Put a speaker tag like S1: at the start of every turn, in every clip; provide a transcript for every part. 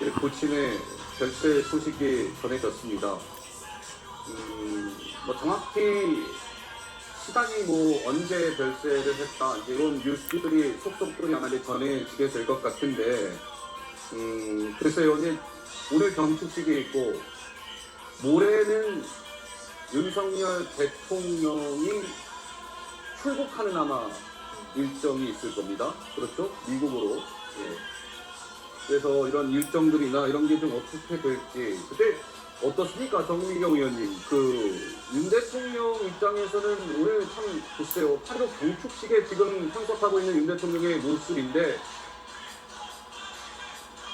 S1: 예, 부친의 별세 소식이 전해졌습니다. 음, 뭐 정확히 시간이 뭐 언제 별세를 했다 이런 뉴스들이 속속들이 아마 전해지게 될 것 같은데 음, 글쎄요 이제 오늘 경축식이 있고 모레는 윤석열 대통령이 출국하는 아마 일정이 있을 겁니다. 그렇죠? 미국으로. 예. 그래서 이런 일정들이나 이런 게 좀 어떻게 될지. 그때 어떻습니까? 정미경 의원님. 그, 윤 대통령 입장에서는 오늘 참, 글쎄요. 8.15 경축식에 지금 참석하고 있는 윤 대통령의 모습인데,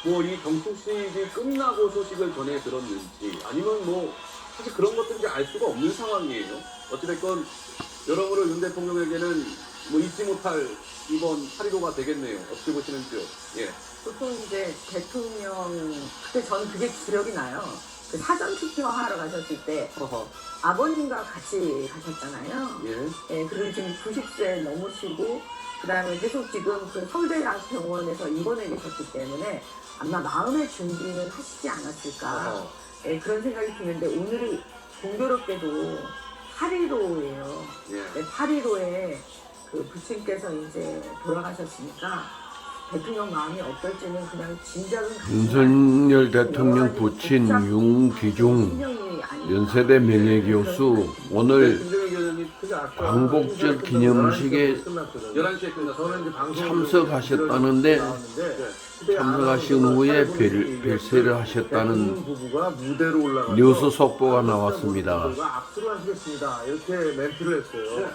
S1: 뭐 이 경축식이 끝나고 소식을 전해 들었는지, 아니면 뭐, 사실 그런 것들이 알 수가 없는 상황이에요. 어찌됐건, 여러모로 윤 대통령에게는 뭐 잊지 못할 이번 8.15가 되겠네요. 어떻게 보시는지요? 예.
S2: 보통 이제 대통령 그때 저는 그게 기억이 나요. 그 사전 투표하러 가셨을 때
S1: 허허.
S2: 아버님과 같이 가셨잖아요.
S1: 예.
S2: 예, 그리고 지금 90세 넘으시고 그다음에 계속 지금 그 서울대학병원에서 입원해 계셨기 때문에 아마 마음의 준비는 하시지 않았을까
S1: 어허.
S2: 예, 그런 생각이 드는데 오늘이 공교롭게도 8.15예요.
S1: 예.
S2: 네, 8.15에 그 부친께서 이제 돌아가셨으니까 대통령 마음이 어떨지는 그냥 짐작은 가지만
S3: 윤석열 대통령 부친 윤기중 연세대 명예교수 오늘 광복절 기념식에
S1: 11시에 끝났어요.
S3: 참석하셨다는데 참석하신 후에 별, 별세를 하셨다는 뉴스 속보가
S4: 나왔습니다. 이렇게 멘트를 했어요.